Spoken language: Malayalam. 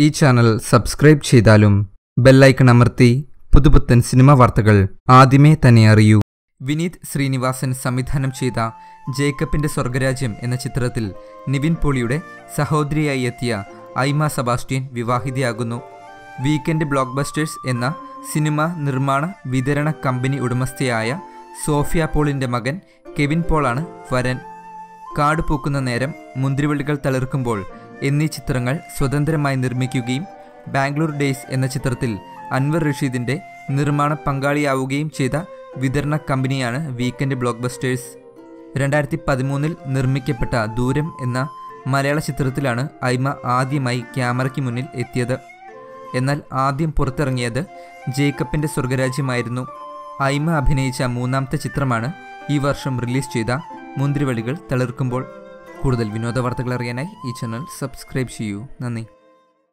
ഈ ചാനൽ സബ്സ്ക്രൈബ് ചെയ്താലും ബെല്ലൈക്കൺ അമർത്തി പുതുപുത്തൻ സിനിമ വാർത്തകൾ ആദ്യമേ തന്നെ അറിയൂ. വിനീത് ശ്രീനിവാസൻ സംവിധാനം ചെയ്ത ജേക്കബിന്റെ സ്വർഗരാജ്യം എന്ന ചിത്രത്തിൽ നിവിൻ പോളിയുടെ സഹോദരിയായി എത്തിയ ഐമ സബാസ്റ്റ്യൻ വിവാഹിതയാകുന്നു. വീക്കെൻഡ് ബ്ലോക്ക് ബസ്റ്റേഴ്സ് എന്ന സിനിമ നിർമ്മാണ വിതരണ കമ്പനി ഉടമസ്ഥയായ സോഫിയ പോളിന്റെ മകൻ കെവിൻ പോളാണ് വരൻ. കാട് പൂക്കുന്ന നേരം മുന്തിരിവള്ളികൾ തളിർക്കുമ്പോൾ എന്നീ ചിത്രങ്ങൾ സ്വതന്ത്രമായി നിർമ്മിക്കുകയും ബാംഗ്ലൂർ ഡേയ്സ് എന്ന ചിത്രത്തിൽ അൻവർ റഷീദിന്റെ നിർമ്മാണ പങ്കാളിയാവുകയും ചെയ്ത വിതരണ കമ്പനിയാണ് വീക്കെൻഡ് ബ്ലോക്ക് ബസ്റ്റേഴ്സ് രണ്ടായിരത്തി പതിമൂന്നിൽ നിർമ്മിക്കപ്പെട്ട ദൂരം എന്ന മലയാള ചിത്രത്തിലാണ് ഐമ ആദ്യമായി ക്യാമറയ്ക്ക് മുന്നിൽ എത്തിയത്. എന്നാൽ ആദ്യം പുറത്തിറങ്ങിയത് ജേക്കബിന്റെ സ്വർഗരാജ്യമായിരുന്നു. ഐമ അഭിനയിച്ച മൂന്നാമത്തെ ചിത്രമാണ് ഈ വർഷം റിലീസ് ചെയ്ത മുന്തിരിവള്ളികൾ തളിർക്കുമ്പോൾ. കൂടുതൽ വിനോദ വാർത്തകൾ അറിയാനായി ഈ ചാനൽ സബ്സ്ക്രൈബ് ചെയ്യൂ. നന്ദി.